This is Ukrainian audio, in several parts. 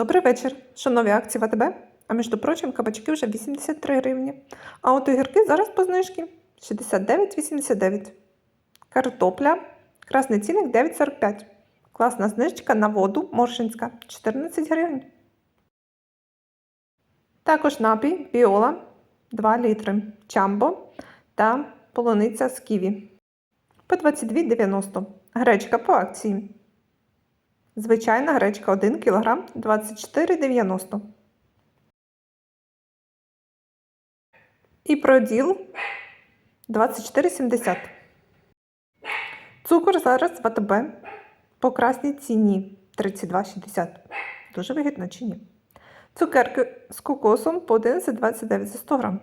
Добрий вечір. Що нові акції в АТБ? А між прочим, кабачки вже 83 гривні. А от огірки зараз по знижці 69,89. Картопля. Красний цінник 9,45. Класна знижка на воду Моршинська 14 гривень. Також напій Біола 2 літри. Чамбо та полуниця з ківі. По 22,90. Гречка по акції. Звичайна гречка 1 кг 24,90. І проділ 24,70. Цукор зараз в АТБ по красній ціні 32,60. Дуже вигідно чи ні? Цукерки з кокосом по 11,29 за 100 грам.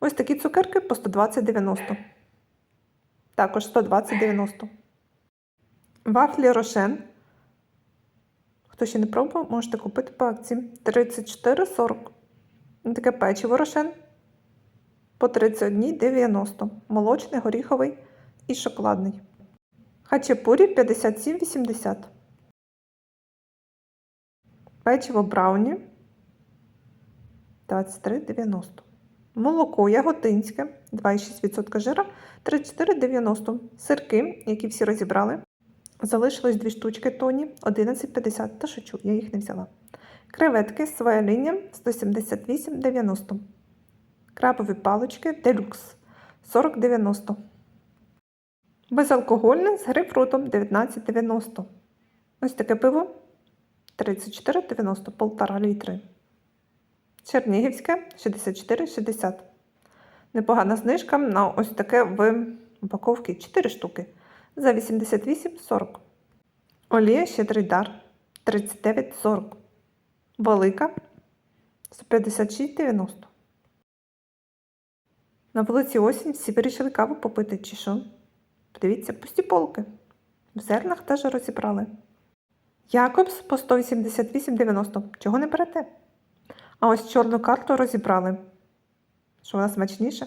Ось такі цукерки по 120,90. Також 120,90. Вафлі Рошен. Хто ще не пробував, можете купити по акції 34,40. Таке печиво Рошен по 31,90. Молочний, горіховий і шоколадний. Хачапурі 57,80. Печиво брауні 23,90. Молоко яготинське 2,6% жира 34,90. Сирки, які всі розібрали. Залишилось дві штучки тоні 11,50. Та шучу, я їх не взяла. Креветки своя лінія 178,90. Крабові палички делюкс 40,90. Безалкогольне з грейпфрутом 19,90. Ось таке пиво 34,90 1,5 літри. Чернігівське 64,60. Непогана знижка на ось таке в упаковці 4 штуки за 88,40. Олія щедрий дар 39,40. Велика 156,90. На вулиці осінь всі вирішили каву попити, чи що? Подивіться, пусті полки. В зернах теж розібрали. Якобс по 188,90. Чого не берете? А ось чорну карту розібрали. Що у нас смачніше?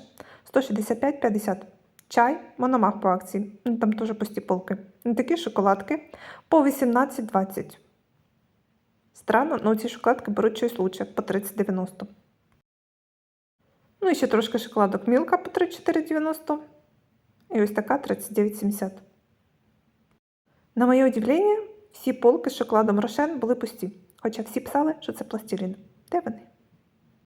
165,50. Чай, мономах по акції. Ну, Там теж пусті полки. Ну, Такі шоколадки по 18,20. Странно, але ці шоколадки беруть щось лучше по 30,90. Ну і ще трошки шоколадок Мілка по 34,90. І ось така 39,70. На моє удивлення, всі полки з шоколадом Рошен були пусті. Хоча всі писали, що це пластилін. Де вони?